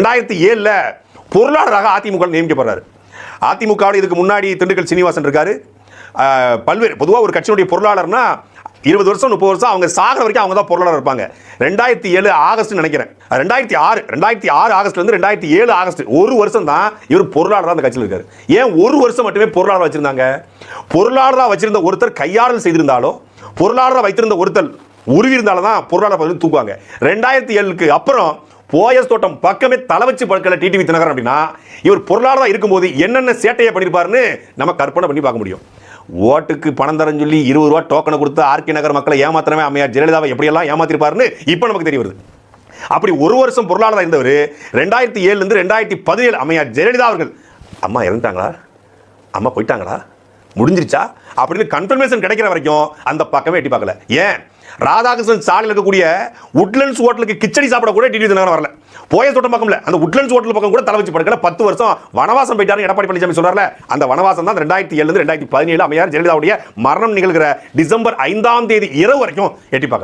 ரெண்டாயிரத்தி ஏழில் பொருளாளராக அதிமுக நியமிக்கப்படுறாரு அதிமுகவோட இதுக்கு முன்னாடி திண்டுக்கல் சீனிவாசன் இருக்காரு. பல்வேறு பொதுவாக ஒரு கட்சியினுடைய பொருளாளர்னா இருபது வருஷம் முப்பது வருஷம் அவங்க சாகிற வரைக்கும் அவங்க தான் பொருளாளர் இருப்பாங்க. ரெண்டாயிரத்தி ஏழு ஆகஸ்ட் நினைக்கிறேன். ரெண்டாயிரத்தி ஆறு ரெண்டாயிரத்தி ஆறு ஆகஸ்ட்ல இருந்து ரெண்டாயிரத்தி ஏழு ஆகஸ்ட் ஒரு வருஷம் தான் இவர் பொருளாளராக அந்த கட்சியில் இருக்காரு. ஏன் ஒரு வருஷம் மட்டுமே பொருளாளர் வச்சிருந்தாங்க? பொருளாளராக வச்சிருந்த ஒருத்தர் கையாடல் செய்திருந்தாலோ பொருளாளராக வைத்திருந்த ஒருத்தர் உருவி இருந்தாலும் தான் பொருளாளர் பதவி தூக்குவாங்க. ரெண்டாயிரத்தி ஏழுக்கு அப்புறம் போயஸ் தோட்டம் பக்கமே தலை வச்சு படுக்கல டிடிவி தினகரன் அப்படின்னா இவர் பொருளாளராக இருக்கும்போது என்னென்ன சேட்டையை பண்ணியிருப்பாருன்னு நம்ம கற்பனை பண்ணி பார்க்க முடியும். ஓட்டுக்கு பணம் தரேன்னு சொல்லி இருபது ரூபா டோக்கனை கொடுத்து ஆர்கே நகர் மக்களை ஏமாத்திரமே அம்மையார் ஜெயலலிதாவை எப்படியெல்லாம் ஏமாத்திருப்பாருன்னு இப்போ நமக்கு தெரிய வருது. அப்படி ஒரு வருஷம் பொருளாளராக இருந்தவர் ரெண்டாயிரத்தி ஏழுலேருந்து ரெண்டாயிரத்தி பதினேழு அம்மையார் ஜெயலலிதா அவர்கள் அம்மா இறந்துட்டாங்களா? அம்மா போயிட்டாங்களா? முடிஞ்சிருச்சா? அப்படின்னு கன்ஃபர்மேஷன் கிடைக்கிற வரைக்கும் அந்த பக்கமே எட்டி பார்க்கல. ஏன்? ராதாகிருஷ்ணன் சாலையில் இருக்கக்கூடிய உட்லண்ட்ஸ் ஹோட்டலுக்கு கிச்சடி சாப்பிட கூட டிடி தினகரன் வரல. போய தோட்டம் பக்கம்ல. அந்த உட்லண்ட்ஸ் ஹோட்டல் பக்கம் கூட தலை வச்சு படுக்கல பத்து வருஷம் வனவாசம் போயிட்டாரு எடப்பாடி பழனிசாமி சொல்றாருல அந்த வனவாசம் தான் ரெண்டாயிரத்தி ஏழுல ரெண்டாயிரத்தி பதினேழு அமையார் ஜெயலலிதாவுடைய மரணம் நிகழ்கிற டிசம்பர் ஐந்தாம் தேதி இரவு வரைக்கும் எட்டி பார்க்க